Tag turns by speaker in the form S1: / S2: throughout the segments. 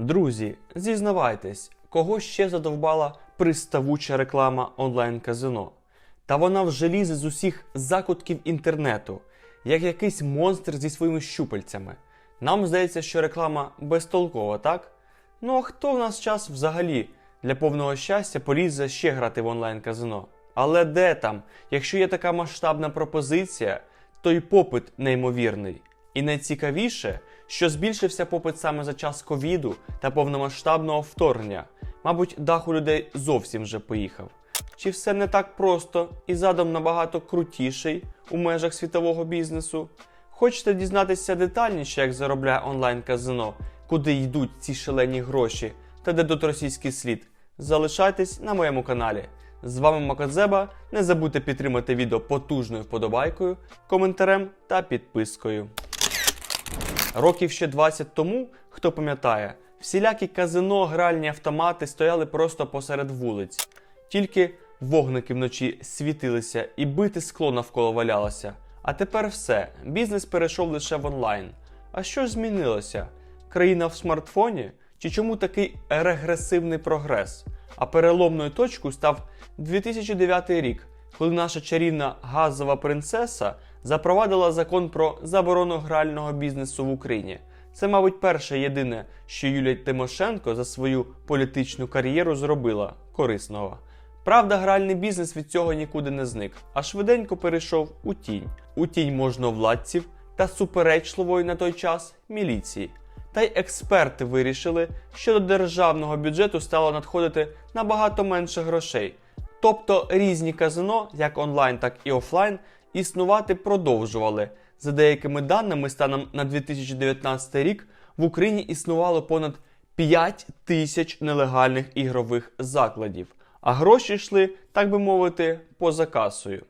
S1: Друзі, зізнавайтесь, кого ще задовбала приставуча реклама онлайн-казино? Та вона вже лізе з усіх закутків інтернету, як якийсь монстр зі своїми щупальцями. Нам здається, що реклама безтолкова, так? Ну а хто в нас час взагалі для повного щастя полізе ще грати в онлайн-казино? Але де там? Якщо є така масштабна пропозиція, то й попит неймовірний. І найцікавіше, що збільшився попит саме за час ковіду та повномасштабного вторгнення. Мабуть, дах у людей зовсім вже поїхав. Чи все не так просто і задом набагато крутіший у межах світового бізнесу? Хочете дізнатися детальніше, як заробляє онлайн-казино, куди йдуть ці шалені гроші та де тут російський слід? Залишайтесь на моєму каналі. З вами Макодзеба. Не забудьте підтримати відео потужною вподобайкою, коментарем та підпискою. Років ще 20 тому, хто пам'ятає, всілякі казино, гральні автомати стояли просто посеред вулиць. Тільки вогники вночі світилися і бите скло навколо валялося. А тепер все, бізнес перейшов лише в онлайн. А що ж змінилося? Країна в смартфоні? Чи чому такий регресивний прогрес? А переломною точкою став 2009 рік, коли наша чарівна газова принцеса запровадила закон про заборону грального бізнесу в Україні. Це, мабуть, перше єдине, що Юлія Тимошенко за свою політичну кар'єру зробила корисного. Правда, гральний бізнес від цього нікуди не зник, а швиденько перейшов у тінь, у тінь можновладців та суперечливої на той час міліції. Та й експерти вирішили, що до державного бюджету стало надходити набагато менше грошей. Тобто різні казино, як онлайн, так і офлайн, існувати продовжували. За деякими даними, станом на 2019 рік в Україні існувало понад 5 тисяч нелегальних ігрових закладів, а гроші йшли, так би мовити, поза касою.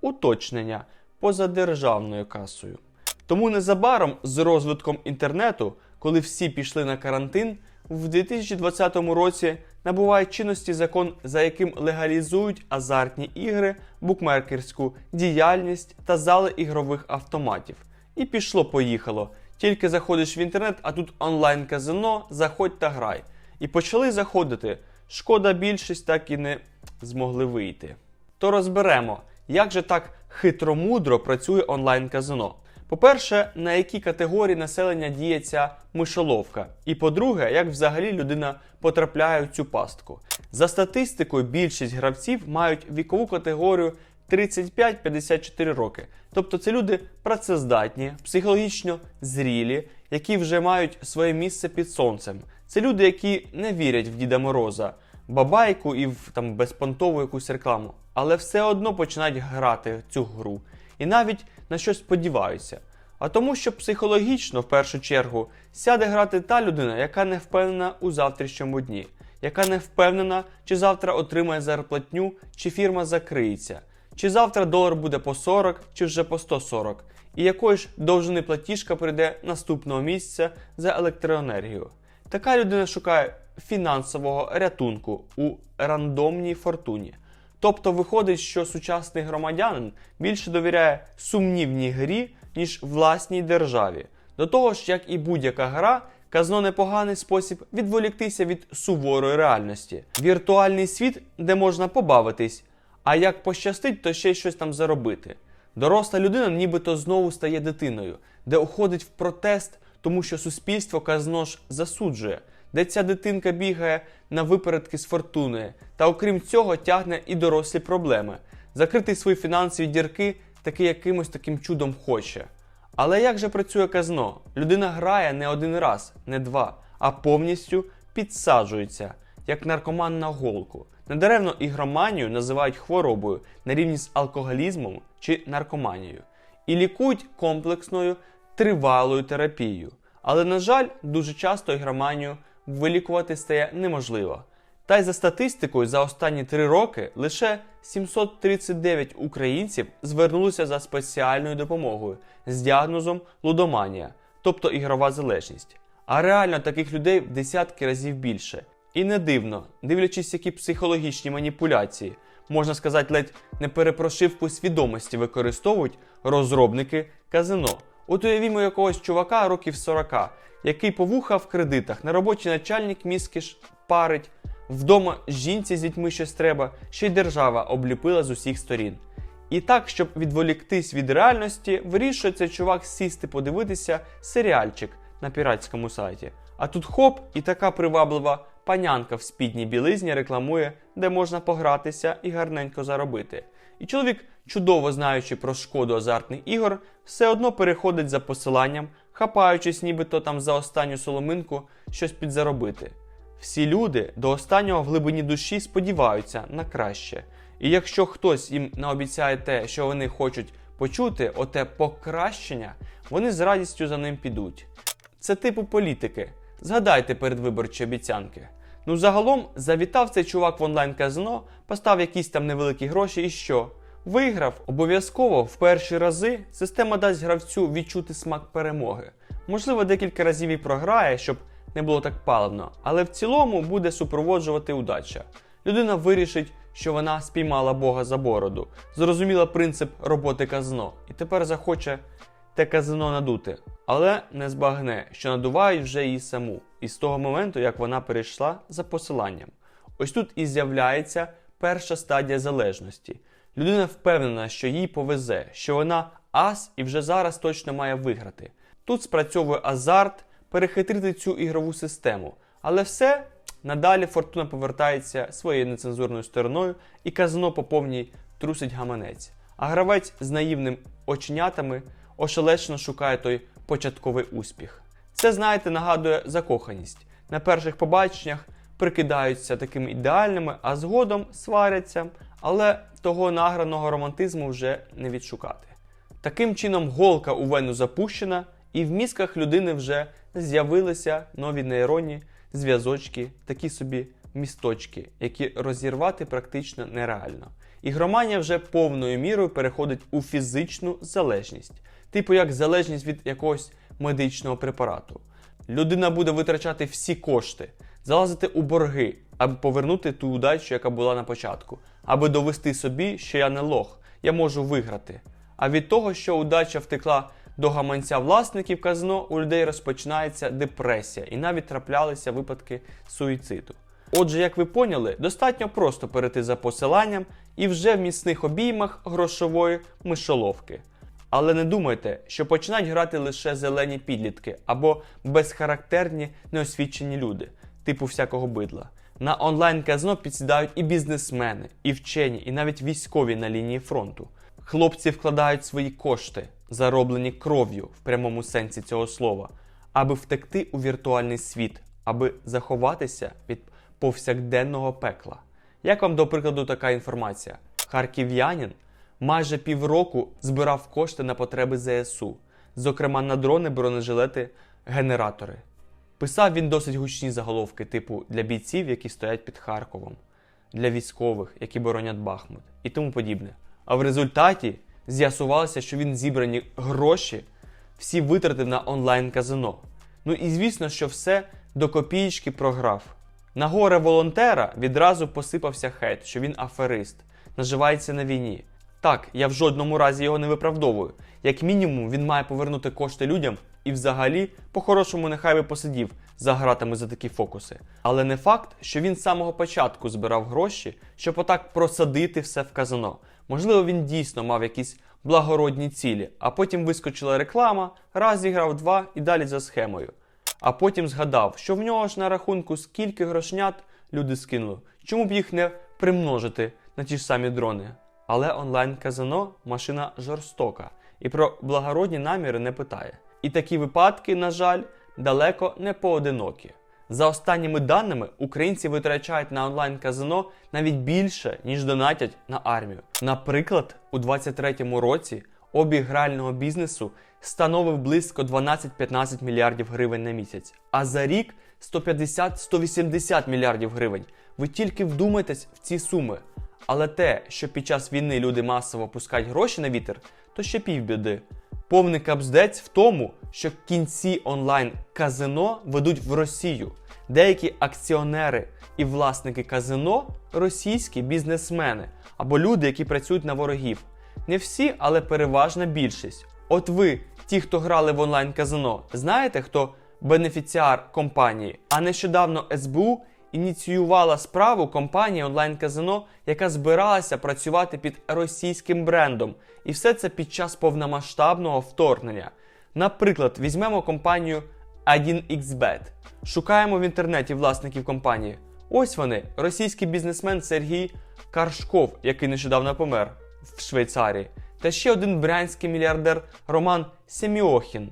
S1: Уточнення поза державною касою. Тому незабаром з розвитком інтернету, коли всі пішли на карантин, в 2020 році набуває чинності закон, за яким легалізують азартні ігри, букмекерську діяльність та зали ігрових автоматів. І пішло-поїхало. Тільки заходиш в інтернет, а тут онлайн-казино, заходь та грай. І почали заходити. Шкода, більшість так і не змогли вийти. То розберемо, як же так хитромудро працює онлайн-казино. По-перше, на які категорії населення діє ця мишоловка. І по-друге, як взагалі людина потрапляє в цю пастку. За статистикою, більшість гравців мають вікову категорію 35-54 роки. Тобто це люди працездатні, психологічно зрілі, які вже мають своє місце під сонцем. Це люди, які не вірять в Діда Мороза, бабайку і в там безпонтову якусь рекламу, але все одно починають грати цю гру. І навіть на щось сподіваються. А тому, що психологічно, в першу чергу, сяде грати та людина, яка не впевнена у завтрашньому дні, яка не впевнена, чи завтра отримає зарплатню, чи фірма закриється, чи завтра долар буде по 40, чи вже по 140, і якої ж довжини платіжка прийде наступного місяця за електроенергію. Така людина шукає фінансового рятунку у рандомній фортуні. Тобто виходить, що сучасний громадянин більше довіряє сумнівній грі, ніж власній державі. До того ж, як і будь-яка гра, казно непоганий спосіб відволіктися від суворої реальності. Віртуальний світ, де можна побавитись, а як пощастить, то ще й щось там заробити. Доросла людина нібито знову стає дитиною, де уходить в протест, тому що суспільство казно ж засуджує де ця дитинка бігає на випередки з фортуни, та окрім цього тягне і дорослі проблеми. Закрити свої фінансові дірки таки якимось таким чудом хоче. Але як же працює казно? Людина грає не один раз, не два, а повністю підсаджується, як наркоман на голку. Недаревно ігроманію називають хворобою на рівні з алкоголізмом чи наркоманією. І лікують комплексною тривалою терапією. Але, на жаль, дуже часто ігроманію вилікувати стає неможливо. Та й за статистикою, за останні три роки лише 739 українців звернулися за спеціальною допомогою з діагнозом лудоманія, тобто ігрова залежність. А реально таких людей в десятки разів більше. І не дивно, дивлячись, які психологічні маніпуляції, можна сказати, ледь не перепрошивку свідомості використовують розробники казино. От уявімо якогось чувака років 40, який по вуха в кредитах, на роботі начальник мізки ж парить, вдома жінці з дітьми щось треба, ще й держава обліпила з усіх сторін. І так, щоб відволіктись від реальності, вирішує цей чувак сісти подивитися серіальчик на піратському сайті. А тут хоп, і така приваблива панянка в спідній білизні рекламує, де можна погратися і гарненько заробити. І чоловік, чудово знаючи про шкоду азартних ігор, все одно переходить за посиланням, хапаючись нібито там за останню соломинку щось підзаробити. Всі люди до останнього в глибині душі сподіваються на краще. І якщо хтось їм наобіцяє те, що вони хочуть почути, оте покращення, вони з радістю за ним підуть. Це типу політики. Згадайте передвиборчі обіцянки. Ну, загалом завітав цей чувак в онлайн-казино, постав якісь там невеликі гроші і що? Виграв обов'язково в перші рази система дасть гравцю відчути смак перемоги. Можливо, декілька разів і програє, щоб не було так паливно, але в цілому буде супроводжувати удача. Людина вирішить, що вона спіймала Бога за бороду, зрозуміла принцип роботи казино і тепер захоче те казино надути, але не збагне, що надувають вже її саму, із того моменту, як вона перейшла за посиланням. Ось тут і з'являється перша стадія залежності. Людина впевнена, що їй повезе, що вона ас і вже зараз точно має виграти. Тут спрацьовує азарт перехитрити цю ігрову систему, але все надалі фортуна повертається своєю нецензурною стороною, і казино по повній трусить гаманець. А гравець з наївним оченятами ошелешно шукає той початковий успіх. Це, знаєте, нагадує закоханість. На перших побаченнях прикидаються такими ідеальними, а згодом сваряться, але того награного романтизму вже не відшукати. Таким чином, голка у вену запущена, і в мізках людини вже з'явилися нові нейронні зв'язочки, такі собі місточки, які розірвати практично нереально. Ігроманія вже повною мірою переходить у фізичну залежність, типу як залежність від якогось медичного препарату. Людина буде витрачати всі кошти, залазити у борги, аби повернути ту удачу, яка була на початку, аби довести собі, що я не лох, я можу виграти. А від того, що удача втекла до гаманця власників казино, у людей розпочинається депресія і навіть траплялися випадки суїциду. Отже, як ви поняли, достатньо просто перейти за посиланням і вже в міцних обіймах грошової мишоловки. Але не думайте, що починають грати лише зелені підлітки або безхарактерні неосвічені люди, типу всякого бидла. На онлайн-казино підсідають і бізнесмени, і вчені, і навіть військові на лінії фронту. Хлопці вкладають свої кошти, зароблені кров'ю в прямому сенсі цього слова, аби втекти у віртуальний світ, аби заховатися від повсякденного пекла. Як вам, до прикладу, така інформація? Харків'янин майже півроку збирав кошти на потреби ЗСУ, зокрема на дрони, бронежилети, генератори. Писав він досить гучні заголовки, типу для бійців, які стоять під Харковом, для військових, які боронять Бахмут, і тому подібне. А в результаті з'ясувалося, що він зібрані гроші всі витратив на онлайн-казино. Ну і звісно, що все до копієчки програв. На горе волонтера відразу посипався хейт, що він аферист, наживається на війні. Так, я в жодному разі його не виправдовую. Як мінімум, він має повернути кошти людям і взагалі, по-хорошому, нехай би посидів за гратами за такі фокуси. Але не факт, що він з самого початку збирав гроші, щоб отак просадити все в казино. Можливо, він дійсно мав якісь благородні цілі, а потім вискочила реклама, раз зіграв два і далі за схемою. А потім згадав, що в нього ж на рахунку скільки грошнят люди скинули, чому б їх не примножити на ті ж самі дрони. Але онлайн-казино машина жорстока і про благородні наміри не питає. І такі випадки, на жаль, далеко не поодинокі. За останніми даними, українці витрачають на онлайн-казино навіть більше, ніж донатять на армію. Наприклад, у 2023 році обіг грального бізнесу становив близько 12-15 мільярдів гривень на місяць, а за рік 150-180 мільярдів гривень. Ви тільки вдумайтесь в ці суми. Але те, що під час війни люди масово пускають гроші на вітер, то ще півбіди. Повний капздець в тому, що кінці онлайн-казино ведуть в Росію. Деякі акціонери і власники казино російські бізнесмени або люди, які працюють на ворогів. Не всі, але переважна більшість. От ви ті, хто грали в онлайн-казино, знаєте, хто бенефіціар компанії? А нещодавно СБУ ініціювала справу компанії онлайн-казино, яка збиралася працювати під російським брендом. І все це під час повномасштабного вторгнення. Наприклад, візьмемо компанію 1xBet. Шукаємо в інтернеті власників компанії. Ось вони, російський бізнесмен Сергій Каршков, який нещодавно помер в Швейцарії, та ще один брянський мільярдер Роман Семіохін,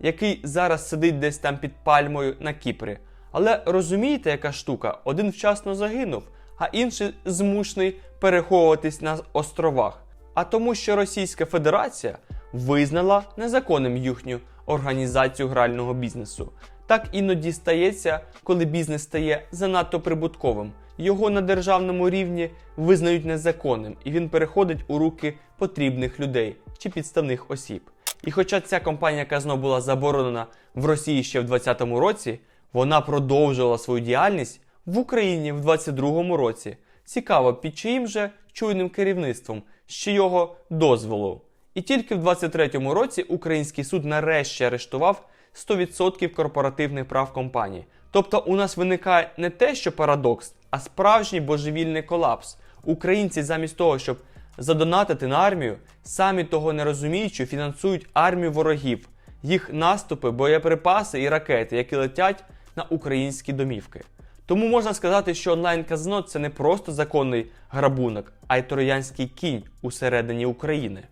S1: який зараз сидить десь там під пальмою на Кіпрі. Але розумієте, яка штука? Один вчасно загинув, а інший змушений переховуватись на островах. А тому, що Російська Федерація визнала незаконним їхню організацію грального бізнесу. Так іноді стається, коли бізнес стає занадто прибутковим. Його на державному рівні визнають незаконним, і він переходить у руки потрібних людей чи підставних осіб. І хоча ця компанія казно була заборонена в Росії ще в 2020 році, вона продовжувала свою діяльність в Україні в 2022 році. Цікаво, під чиїм же чуйним керівництвом, з чийого дозволу. І тільки в 2023 році український суд нарешті арештував 100% корпоративних прав компанії. Тобто у нас виникає не те, що парадокс, а справжній божевільний колапс. Українці замість того, щоб задонатити на армію, самі того не розуміючи, фінансують армію ворогів, їх наступи, боєприпаси і ракети, які летять на українські домівки. Тому можна сказати, що онлайн-казино це не просто законний грабунок, а й троянський кінь усередині України.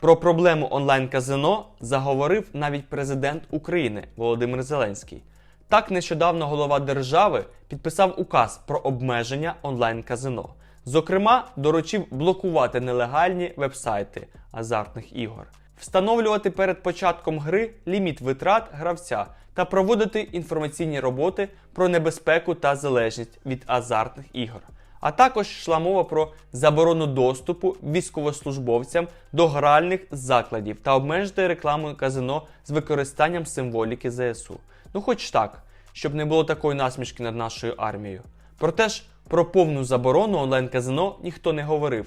S1: Про проблему онлайн-казино заговорив навіть президент України Володимир Зеленський. Так нещодавно голова держави підписав указ про обмеження онлайн-казино. Зокрема, доручив блокувати нелегальні вебсайти азартних ігор, встановлювати перед початком гри ліміт витрат гравця та проводити інформаційні роботи про небезпеку та залежність від азартних ігор. А також йшла мова про заборону доступу військовослужбовцям до гральних закладів та обмежити рекламу казино з використанням символіки ЗСУ. Ну, хоч так, щоб не було такої насмішки над нашою армією. Проте ж про повну заборону онлайн-казино ніхто не говорив.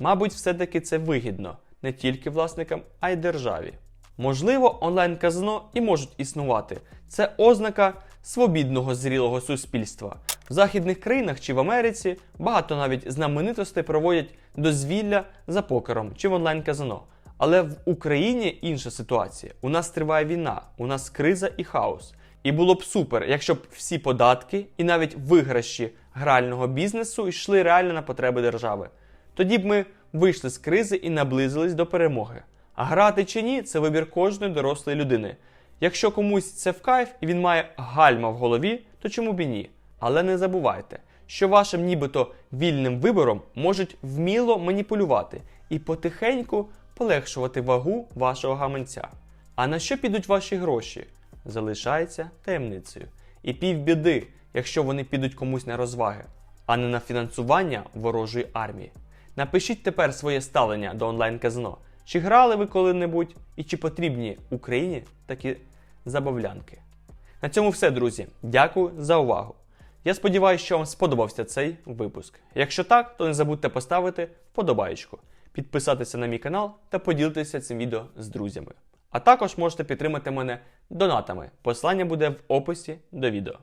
S1: Мабуть, все-таки це вигідно не тільки власникам, а й державі. Можливо, онлайн-казино і можуть існувати. Це ознака свобідного зрілого суспільства. В західних країнах чи в Америці багато навіть знаменитостей проводять дозвілля за покером чи в онлайн-казино. Але в Україні інша ситуація. У нас триває війна, у нас криза і хаос. І було б супер, якщо б всі податки і навіть виграші грального бізнесу йшли реально на потреби держави. Тоді б ми вийшли з кризи і наблизились до перемоги. А грати чи ні це вибір кожної дорослої людини. Якщо комусь це в кайф і він має гальма в голові, то чому б і ні? Але не забувайте, що вашим нібито вільним вибором можуть вміло маніпулювати і потихеньку полегшувати вагу вашого гаманця. А на що підуть ваші гроші? Залишається таємницею. І півбіди, якщо вони підуть комусь на розваги, а не на фінансування ворожої армії. Напишіть тепер своє ставлення до онлайн-казино. Чи грали ви коли-небудь і чи потрібні Україні такі забавлянки? На цьому все, друзі. Дякую за увагу. Я сподіваюся, що вам сподобався цей випуск. Якщо так, то не забудьте поставити вподобайку, підписатися на мій канал та поділитися цим відео з друзями. А також можете підтримати мене донатами. Посилання буде в описі до відео.